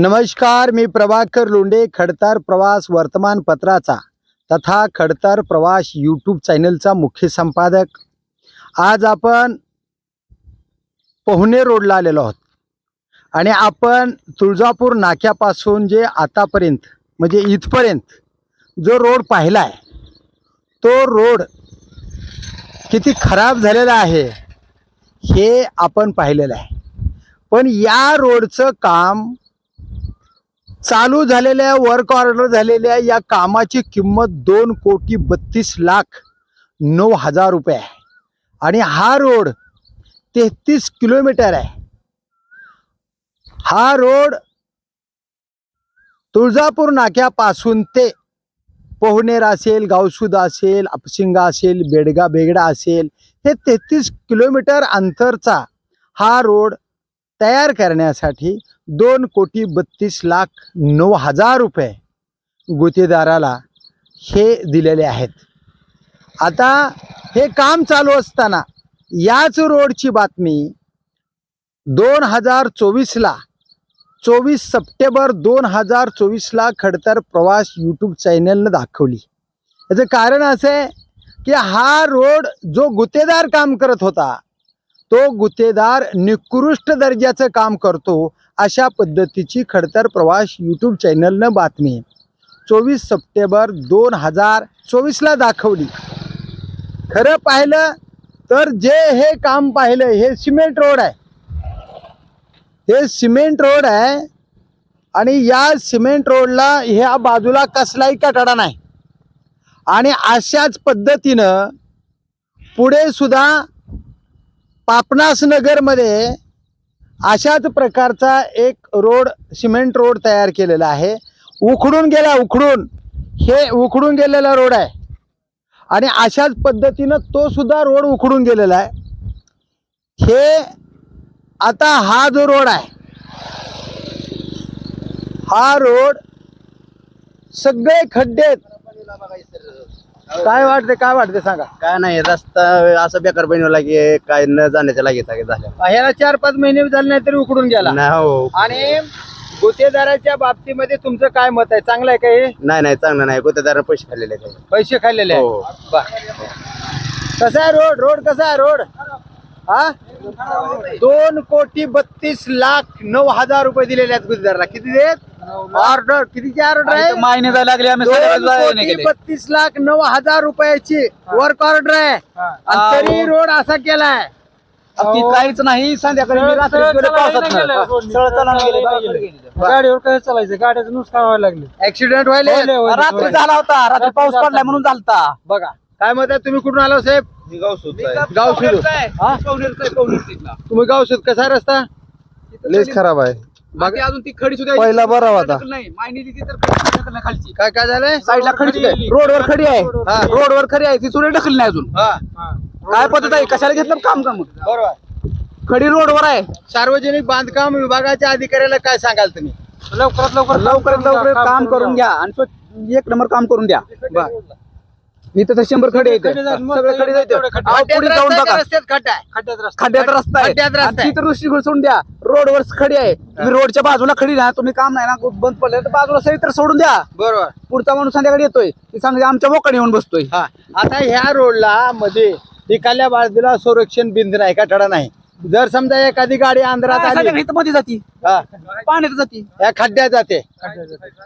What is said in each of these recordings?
नमस्कार मी प्रभाकर लोंडे खडतर प्रवास वर्तमानपत्राचा तथा खडतर प्रवास यूट्यूब चॅनलचा मुख्य संपादक. आज आपण पोहणे रोडला आलेलो आहोत. आणि आपण तुळजापूर नाक्यापासून जे आतापर्यंत म्हणजे इथपर्यंत जो रोड पाहिला आहे तो रोड किती खराब झालेला आहे हे आपण पाहिलेलं आहे. पण या रोडचं काम चालू झालेल्या वर्क ऑर्डर झालेल्या या कामाची किंमत दोन कोटी बत्तीस लाख नऊ हजार रुपये आहे. आणि हा रोड तेहतीस किलोमीटर आहे. हा रोड तुळजापूर नाक्यापासून ते पोहनेर असेल गावसुद असेल अपसिंगा असेल बेडगा बेगडा असेल हे तेहतीस किलोमीटर अंतरचा हा रोड तयार करण्यासाठी दोन कोटी बत्तीस लाख नऊ हजार रुपये गुत्तेदाराला हे दिलेले आहेत. आता हे काम चालू असताना याच रोडची बातमी दोन हजार चोवीसला चोवीस सप्टेंबर दोन हजार चोवीसला खडतर प्रवास यूट्यूब चॅनलनं दाखवली. याचं कारण असं आहे की हा रोड जो गुत्तेदार काम करत होता तो गुत्तेदार निकृष्ट दर्जाचं काम करतो अशा पद्धतीची खडतर प्रवास यूट्यूब चॅनलनं बातमी. चोवीस सप्टेंबर दोन हजार चोवीसला दाखवली. खरं पाहिलं तर जे हे काम पाहिलं हे सिमेंट रोड आहे. हे सिमेंट रोड आहे आणि या सिमेंट रोडला ह्या बाजूला कसलाही कटाडा नाही. आणि अशाच पद्धतीनं पुढे सुद्धा पापनास नगरमध्ये अशाच प्रकारचा एक रोड सिमेंट रोड तयार केलेला आहे. उखडून गेला उखडून. हे उखडून गेलेला रोड आहे. आणि अशाच पद्धतीनं तो सुद्धा रोड उखडून गेलेला आहे. हे आता हा जो रोड आहे हा रोड सगळे खड्डे काय वाटते काय वाटते सांगा? काय नाही रस्ता असं बेकार बनवला की काय न जाण्याच्या लागे झाल्या ह्याला चार पाच महिने झाले नाही तरी उकडून गेला. नाही हो. आणि गुत्तेदाराच्या बाबतीमध्ये तुमचं काय मत आहे? चांगलं आहे का हे? नाही नाही चांगलं नाही. गुत्तेदार पैसे खाल्लेले आहेत. पैसे खाल्लेले आहे हो. कसा आहे रोड? रोड कसा आहे रोड? हा? दोन कोटी बत्तीस लाख नऊ हजार रुपये दिलेले आहेत गुत्तेदाराला. किती देत? ऑर्डर कितीची ऑर्डर आहे? मायने जायला लागले आम्ही दोन कोटी. बत्तीस लाख नऊ हजार रुपयाची वर्क ऑर्डर आहे. आणि तरी रोड असा केलाय. ती काहीच नाही संध्याकाळी मी रात्री गेलो पावसात. गाडीवर काय चालायचं? गाड्याचं नुकसान व्हायला लागले. ऍक्सिडेंट व्हायले. रात्री झाला होता रात्री पाऊस पडलाय म्हणून झालता. बघा. काय मत आहे? तुम्ही कुठून आलो साहेब? गाव सुरू हा? तुम्ही गाव सुरू कसा आहे रस्ता? लयच खराब आहे. बाकी अजून ती खडी सुद्धा पहिला बरा होता. नाही. मायने दिली तर खडी ढकलली नाही खालची. काय काय झालंय? साईडला खडी सुद्धा आहे. रोडवर खडी आहे. हा. रोडवर खडी आहे. ती सुद्धा ढकलली नाही अजून. हा. काय पद्धत आहे? कशाला घेतलं? काम काम बरोबर. खडी रोडवर आहे. सार्वजनिक बांधकाम विभागाच्या अधिकाऱ्याला काय सांगाल तुम्ही? लवकरात लवकर लवकरात लवकर काम करून घ्या. आणि स्वच्छ- एक नंबर काम करून द्या. बर. इथं तर शंभर खडे येते सगळे खडे जायचे. पुढे जाऊन बघा. आहे, रस्त्यात खड्डा आहे. खड्ड्यात रस्ता आहे. तिथं दृष्टी सोडून द्या. रोडवर खडी आहे. तुम्ही रोडच्या बाजूला खडी ना तुम्ही काम नाही ना बंद पडलं तर बाजूला सही तर सोडून द्या. बरोबर. पुढचा माणूस संध्याकाळी येतोय. ती सांगते आमच्या मोकाने येऊन बसतोय. हा. आता ह्या रोडला मध्ये इकाल्या बाजूला संरक्षण बिंद नाही कठडा नाही. जर समजा एखादी गाडी आंध्रात आली मध्ये जाती. हा, पाण्यात जाती. या खड्ड्यात जाते.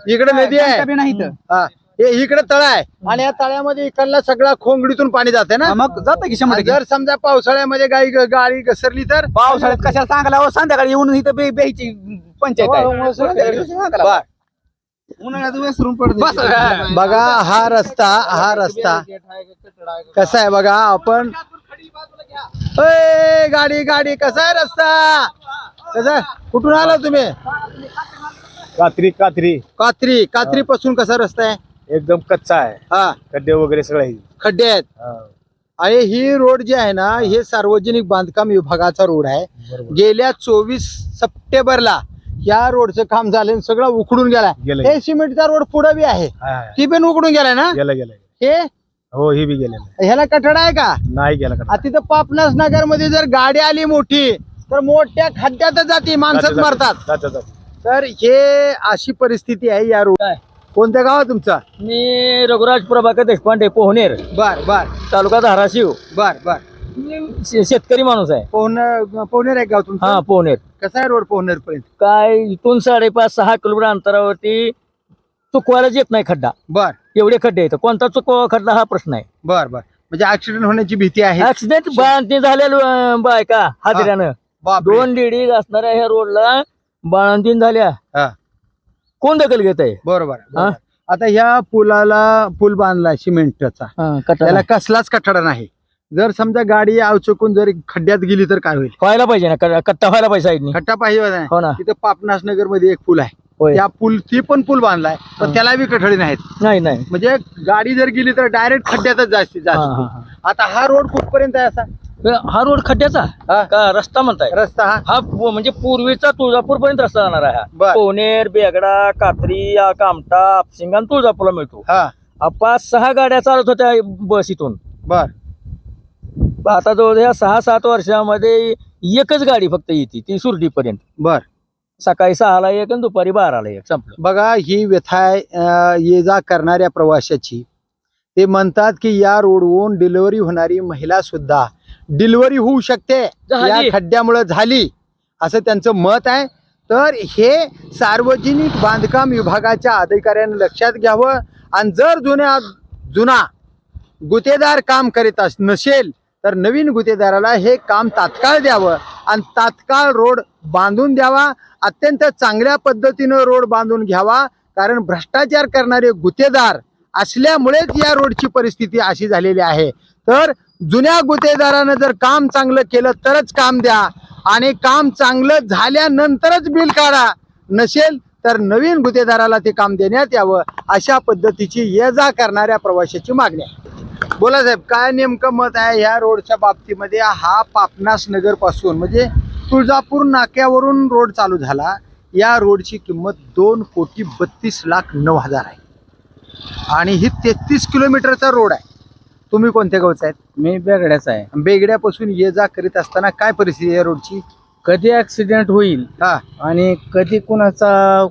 इकडे नदी आहे. कमी नाही इथं. हा हे इकडे तळ आहे. आणि या तळ्यामध्ये इकडला सगळा खोंगडीतून पाणी जाते ना? हा, मग जातं की शंभर आणि टक्के. जर समजा पावसाळ्यामध्ये गाडी गाडी घसरली तर? पावसाळ्यात कशाला सांगायला हो, संध्याकाळी येऊन इथं बे- बेची पंचायत संध्याकाळी सांगायला? बर. उन्हाळ्यात विसरून पडते बघा हा रस्ता हा रस्ता. कसा आहे बघा आपण गाडी गाडी कसा आहे रस्ता? कसा आहे? कुठून आला तुम्ही? कात्री कात्री. कात्री कात्री पासून कसा रस्ता आहे? एकदम कच्चा आहे. हा. खड्डे वगैरे सगळे खड्डे आहेत. आणि ही रोड जी आहे ना हे. सार्वजनिक बांधकाम विभागाचा रोड आहे. गेल्या चोवीस सप्टेंबरला या रोडचं काम झालं आणि सगळं उकडून गेलाय गेलं. हे सिमेंटचा रोड पुढे बी आहे. ती पण उकडून गेलाय ना? गेलं गेलं. हे? हो ही बी गेलेलं ह्याला कठडा आहे का? नाही गेला आता तिथं पापनास नगरमध्ये जर गाडी आली मोठी तर मोठ्या खड्ड्यातच जाते माणसंच मरतात. तर हे अशी परिस्थिती आहे या रोड कोणत्या गाव आहे तुमचा? मी रघुराज प्रभाकर देशपांडे पोहनेर. बर बर. तालुका धाराशिव. बर बर. मी शे- शेतकरी माणूस आहे. पोहणर पोहनेर आहे गाव हा तुमचं पोहनेर. कसा आहे रोड पोहनेर पर्यंत काय इथून साडेपाच सहा किलोमीटर अंतरावरती चुकवायलाच येत नाही खड्डा. बर. एवढे खड्डे आहेत. कोणता चुकवा खड्डा हा प्रश्न आहे. बर बर. म्हणजे ऍक्सिडेंट होण्याची भीती आहे. ऍक्सिडेंट बाळंती झालेलं अं, बायका हादऱ्यानं. बापरे. दोन लेडीज असणाऱ्या ह्या रोडला बाळंतीन झाल्या. हा. कोण दखल घेत आहे? बरोबर बरोबर. आता ह्या पुलाला पूल बांधला सिमेंटचा. कटाला त्याला कसलाच कठडा नाही. जर समजा गाडी आवचकून जर खड्ड्यात गेली तर काय होईल? व्हायला पाहिजे ना क- कट्टा व्हायला पाहिजे साईडनी. खड्डा पाहिजे नाही हो ना. तिथं पापनास नगरमध्ये एक पूल आहे. होय. त्या पूल ती पण पूल बांधलाय पण. त्याला बी कठडे नाहीत. नाही नाही. म्हणजे गाडी जर गेली तर डायरेक्ट खड्ड्यातच जास्तीत हा, जास्त हा. आता हा रोड कुठपर्यंत आहे असा? हा रोड खड्ड्याचा हा. का रस्ता म्हणताय? रस्ता हा. हा पु- म्हणजे पूर्वीचा तुळजापूर पर्यंत रस्ता जाणार आहे हा. बर. पोनेर बेगडा कात्री आ, कामटा आपसिंगा आणि तुळजापूरला मिळतो. हा. हा, पाच सहा गाड्या चालत होत्या बस इथून. बर. आता जवळ या सहा सात वर्षामध्ये एकच गाडी फक्त येते ती सुरडी पर्यंत बर. सकाळी सहाला एक आणि दुपारी बाराला एक संपलं. बघा ही व्यथा आहे, अं, ये जा करणाऱ्या प्रवाशाची ते म्हणतात की या रोडवरून डिलिव्हरी होणारी महिला सुद्धा डिलिव्हरी होऊ शकते. झाली. या खड्ड्यामुळे झाली. असं त्यांचं मत आहे. तर हे सार्वजनिक बांधकाम विभागाच्या अधिकाऱ्यांनी लक्षात घ्यावं. आणि जर जुन्या जुना गुत्तेदार काम करीत अस नसेल तर नवीन गुत्तेदाराला हे काम तात्काळ द्यावं. आणि तात्काळ रोड बांधून द्यावा. अत्यंत चांगल्या पद्धतीनं रोड बांधून घ्यावा. कारण भ्रष्टाचार करणारे गुत्तेदार असल्यामुळेच या रोडची परिस्थिती अशी झालेली आहे. तर जुन्या गुतेदारानं जर काम चांगलं केलं तरच काम द्या. आणि काम चांगलं झाल्यानंतरच बिल काढा. नसेल तर नवीन गुतेदाराला ते काम देण्यात यावं अशा पद्धतीची ये जा करणाऱ्या प्रवाशाची मागणी आहे. बोला साहेब काय नेमकं मत आहे ह्या रोडच्या बाबतीमध्ये? हा पापनास नगरपासून म्हणजे तुळजापूर नाक्यावरून रोड चालू झाला. या रोडची किंमत दोन कोटी बत्तीस लाख नऊ हजार आहे. आणि ही तेहतीस किलोमीटरचा रोड आहे. तुम्ही कोणत्या गावचा आहेत मी बेगड्याच आहे. बेगड्यापासून ये जा करीत असताना काय परिस्थिती आहे रोडची? कधी ऍक्सिडेंट होईल हा. आणि कधी कुणाचा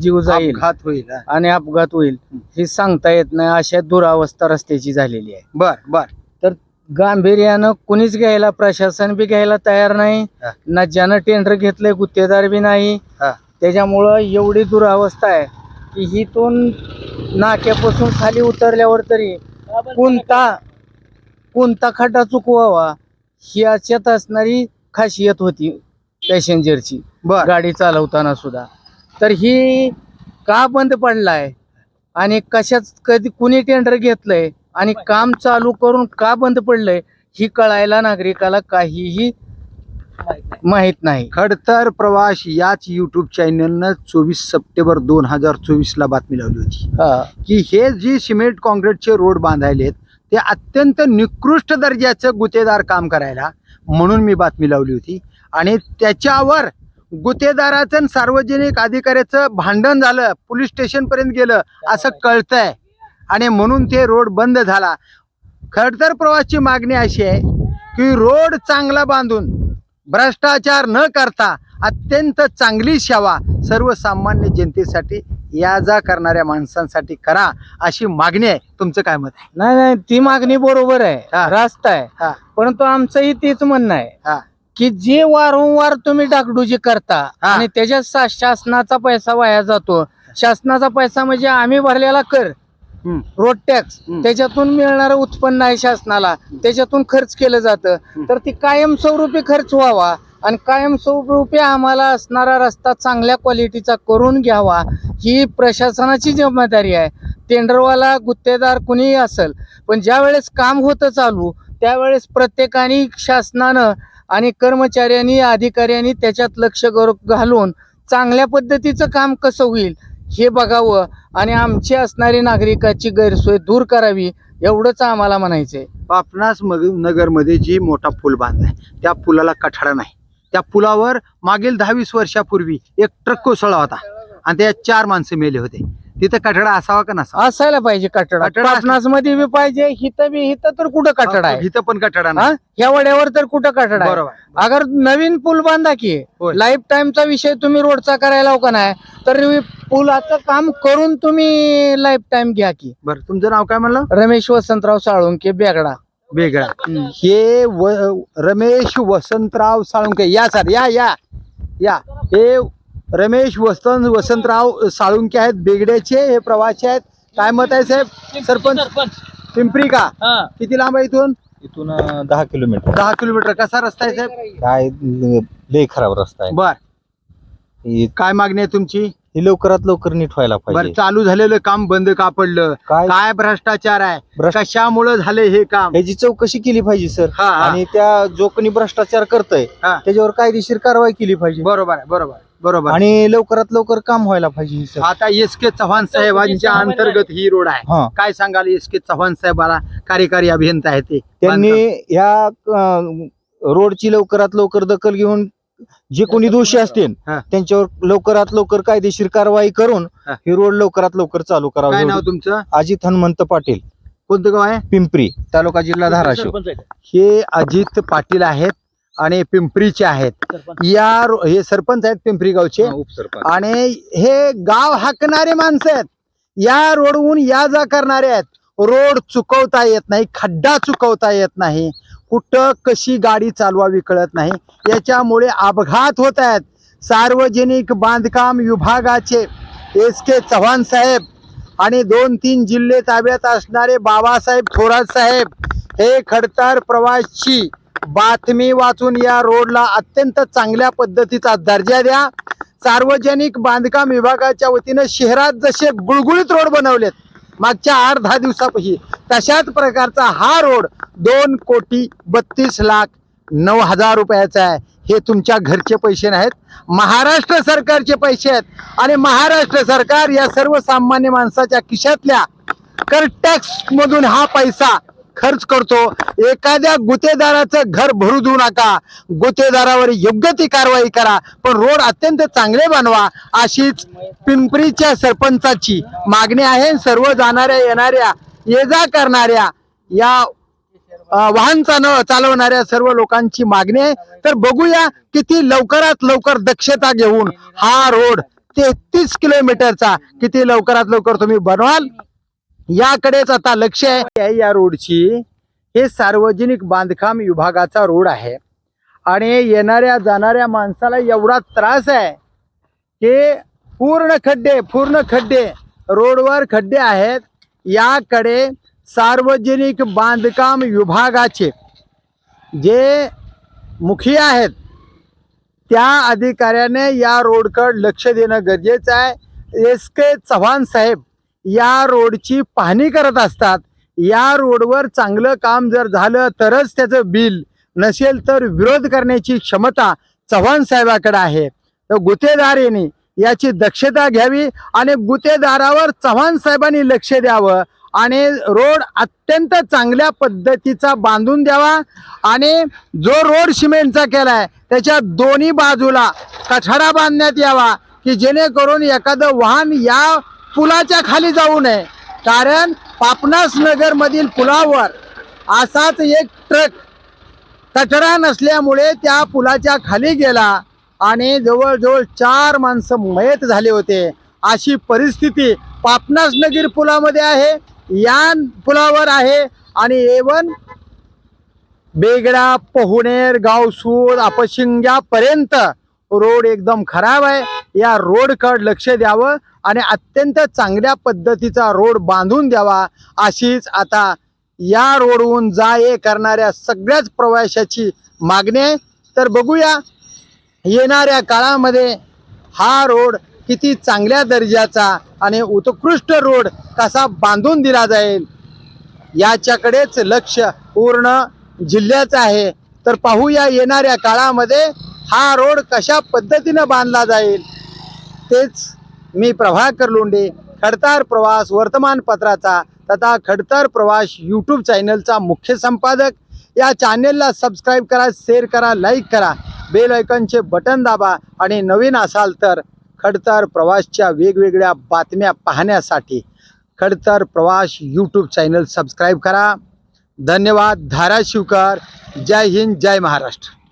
जीव जाईल अपघात होईल हा. आणि अपघात होईल हे सांगता येत नाही. अशा दुरावस्था रस्त्याची झालेली आहे. बर बर. तर गांभीर्यानं कुणीच घ्यायला प्रशासन बी घ्यायला तयार नाही. हा. ना ज्यानं टेंडर घेतलंय गुत्तेदार बी नाही. हा. त्याच्यामुळं एवढी दुरावस्था आहे. की हिथून नाक्यापासून खाली उतरल्यावर तरी कोणता कोणता खड्डा चुकवावा ही याच्यात असणारी खासियत होती पॅसेंजरची बर. गाडी चालवताना सुद्धा. तर ही का बंद पडलाय आणि कशाच कधी कुणी टेंडर घेतलंय आणि काम चालू करून का बंद पडलंय ही कळायला नागरिकाला काहीही माहीत नाही. खडतर प्रवास याच युट्यूब चॅनलनं चोवीस सप्टेंबर दोन हजार चोवीस ला बातमी लावली होती. हा. की हे जे सिमेंट काँक्रीटचे रोड बांधायलेत ते अत्यंत निकृष्ट दर्जाचं गुत्तेदार काम करायला म्हणून मी बातमी लावली होती. आणि त्याच्यावर गुत्तेदाराचं आणि सार्वजनिक अधिकाऱ्याचं भांडण झालं पोलीस स्टेशन पर्यंत गेलं असं कळतंय. आणि म्हणून ते रोड बंद झाला. खडतर प्रवासची मागणी अशी आहे की रोड चांगला बांधून भ्रष्टाचार न करता अत्यंत चांगली सेवा सर्वसामान्य जनतेसाठी या जा करणाऱ्या माणसांसाठी करा अशी मागणी आहे तुमचं काय मत आहे नाही नाही ती मागणी बरोबर हा. आहे रास्त आहे हा. परंतु आमचंही तेच म्हणणं आहे हा. की जे वारंवार तुम्ही डागडुजी करता. आणि त्याच्यात शासनाचा पैसा वाया जातो शासनाचा पैसा म्हणजे आम्ही भरलेला कर. Road tax. त्याच्यातून मिळणारं उत्पन्न आहे शासनाला त्याच्यातून खर्च केलं जातं. तर ती कायमस्वरूपी खर्च व्हावा आणि कायमस्वरूपी आम्हाला असणारा रस्ता चांगल्या क्वालिटीचा करून घ्यावा ही प्रशासनाची जबाबदारी आहे टेंडरवाला गुत्तेदार कुणीही असेल पण ज्या वेळेस काम होतं चालू त्यावेळेस प्रत्येकाने शासनानं आणि कर्मचाऱ्यांनी अधिकाऱ्यांनी त्याच्यात लक्ष घालून चांगल्या पद्धतीचं काम कसं होईल हे बघावं आणि आमची असणारी नागरिकाची गैरसोय दूर करावी एवढंच आम्हाला म्हणायचंय. पापनास मग नगरमध्ये जी मोठा पूल बांधलाय त्या पुलाला कठाडा नाही. त्या पुलावर मागील दहावीस वर्षापूर्वी एक ट्रक कोसळला होता आणि त्यात चार माणसं मेले होते. तिथं कठडा असावा का नसावा? असायला पाहिजे कठडा. कठडा मध्ये बी पाहिजे हिथं बी हिथं तर कुठं कठडा आहे? इथं पण कठडा हा? नाही ह्या वड्यावर तर कुठं कठडा आहे? बरोबर अगर नवीन पूल बांधा की होय. लाईफ टाइमचा विषय तुम्ही रोडचा करायला हो का नाही तर पुलाचं काम करून तुम्ही लाईफ टाइम घ्या की. बरं तुमचं नाव काय म्हणलं? रमेश वसंतराव साळुंके बेगडा. वेगळा हे व रमेश वसंतराव साळुंके. या सर या या. या. हे रमेश वसंत वसंतराव साळुंके आहेत बेगड्याचे हे प्रवासी आहेत. काय मत आहे साहेब? सरपंच? पिंपरी का? किती लांब आहे इथून? इथून दहा किलोमीटर. दहा किलोमीटर. कसा रस्ता आहे साहेब? काय लय खराब रस्ता आहे. बर. हे काय मागणी आहे तुमची? हे लवकरात लवकर नीट व्हायला बर पाहिजे चालू झालेलं काम बंद का पडलं? काय? काय भ्रष्टाचार आहे? भ्रष्ट- कशामुळे झाले हे काम? ह्याची चौकशी केली पाहिजे सर. हा, हा. आणि त्या जो कोणी भ्रष्टाचार करतय हा. त्याच्यावर कायदेशीर कारवाई केली पाहिजे. बरोबर आहे बरोबर आहे, बरोबर. आहे. आणि लवकरात लवकर काम व्हायला पाहिजे आता एस के चव्हाण साहेबांच्या अंतर्गत ही रोड आहे. हा. काय सांगाल एस के चव्हाण साहेबाला? कार्यकारी अभियंता आहे ते. त्यांनी ह्या अं, रोडची लवकरात लवकर दखल घेऊन जे कोणी दोषी असतील हा. त्यांच्यावर लवकरात लवकर कायदेशीर कारवाई करून हा. ही रोड लवकरात लवकर चालू काय नाव करावी तुमचं? अजित हनुमंत पाटील. कोणतं गाव आहे? पिंपरी तालुका जिल्हा धाराशिव. हे अजित पाटील आहेत. आणि पिंपरीचे आहेत. या हे सरपंच आहेत पिंपरी गावचे. उपसरपंच. आणि हे गाव हाकणारे माणसं आहेत. या रोडहून या जा करणारे आहेत. रोड चुकवता येत नाही खड्डा चुकवता येत नाही. कुठं कशी गाडी चालवावी कळत नाही. याच्यामुळे अपघात होत आहेत. सार्वजनिक बांधकाम विभागाचे एस के चव्हाण साहेब आणि दोन तीन जिल्हे ताब्यात असणारे बाबासाहेब थोरात साहेब हे खडतर प्रवासची बातमी वाचून या रोडला अत्यंत चांगल्या पद्धतीचा दर्जा द्या. सार्वजनिक बांधकाम विभागाच्या वतीनं शहरात जसे गुळगुळीत रोड बनवलेत मागच्या आठ दहा दिवसापाशी तशाच प्रकारचा हा रोड दोन कोटी बत्तीस लाख नऊ हजार रुपयाचा आहे. हे तुमच्या घरचे पैसे नाहीत महाराष्ट्र सरकारचे पैसे आहेत. आणि महाराष्ट्र सरकार या सर्वसामान्य माणसाच्या खिशातल्या कर टॅक्स मधून हा पैसा खर्च करतो. एखाद्या गुतेदाराचं घर भरू देऊ नका. गुतेदारावर योग्य ती कारवाई करा पण रोड अत्यंत चांगले बनवा अशीच पिंपरीच्या सरपंचाची मागणी आहे. सर्व जाणाऱ्या येणाऱ्या ये जा करणाऱ्या या वाहन चालवणाऱ्या सर्व लोकांची मागणी आहे. तर बघूया किती लवकरात लवकर दक्षता घेऊन हा रोड तेहतीस किलोमीटरचा किती लवकरात लवकर तुम्ही बनवाल. याकडेच आता लक्ष आहे. या रोडची हे सार्वजनिक बांधकाम विभागाचा रोड आहे. आणि येणाऱ्या जाणाऱ्या माणसाला एवढा त्रास आहे की पूर्ण खड्डे पूर्ण खड्डे रोडवर खड्डे आहेत. याकडे सार्वजनिक बांधकाम विभागाचे जे मुखी आहेत त्या अधिकाऱ्याने या रोडकडे लक्ष देणं गरजेचं आहे. एस के चव्हाण साहेब या रोडची पाहणी करत असतात. या रोडवर चांगलं काम जर झालं तरच त्याचं बिल नसेल तर विरोध करण्याची क्षमता चव्हाण साहेबाकडे आहे. तर गुतेदार यांनी याची दक्षता घ्यावी आणि गुतेदारावर चव्हाण साहेबांनी लक्ष द्यावं आणि रोड अत्यंत चांगल्या पद्धतीचा बांधून द्यावा आणि जो रोड सिमेंटचा केलाय त्याच्या दोन्ही बाजूला कठाडा बांधण्यात यावा की जेणेकरून एखादं वाहन या पुलाच्या खाली जाऊ नये. कारण पापनास नगर मधील पुलावर असाच एक ट्रक कचरा नसल्यामुळे त्या पुलाच्या खाली गेला आणि जवळजवळ चार माणसं मयत झाले होते. अशी परिस्थिती पापनासनगीर पुलामध्ये आहे या पुलावर आहे आणि एवन बेगडा पोहणेर गावसूर अपशिंग्यापर्यंत रोड एकदम खराब आहे. या रोडकडे लक्ष द्यावं. आणि अत्यंत चांगल्या पद्धतीचा रोड बांधून द्यावा अशीच आता या रोडहून जा ये करणाऱ्या सगळ्याच प्रवाशाची मागणी आहे. तर बघूया येणाऱ्या काळामध्ये हा रोड किती चांगल्या दर्जाचा आणि उत्कृष्ट रोड कसा बांधून दिला जाईल याच्याकडेच लक्ष पूर्ण जिल्ह्याचं आहे. तर पाहूया येणाऱ्या काळामध्ये हा रोड कशा पद्धतीनं बांधला जाईल. तेच मी प्रभाकर लोंडे खडतार प्रवास वर्तमानपत्राचा तथा खडतार प्रवास यूट्यूब चॅनलचा मुख्य संपादक. या चॅनेलला सबस्क्राईब करा शेअर करा लाईक करा. बेल आयकॉनचे बटन दाबा आणि नवीन असाल तर खडतर प्रवासच्या वेगवेगळ्या बातम्या पाहण्यासाठी खडतर प्रवास यूट्यूब चॅनल सबस्क्राईब करा. धन्यवाद. धाराशिवकर. जय हिंद. जय महाराष्ट्र.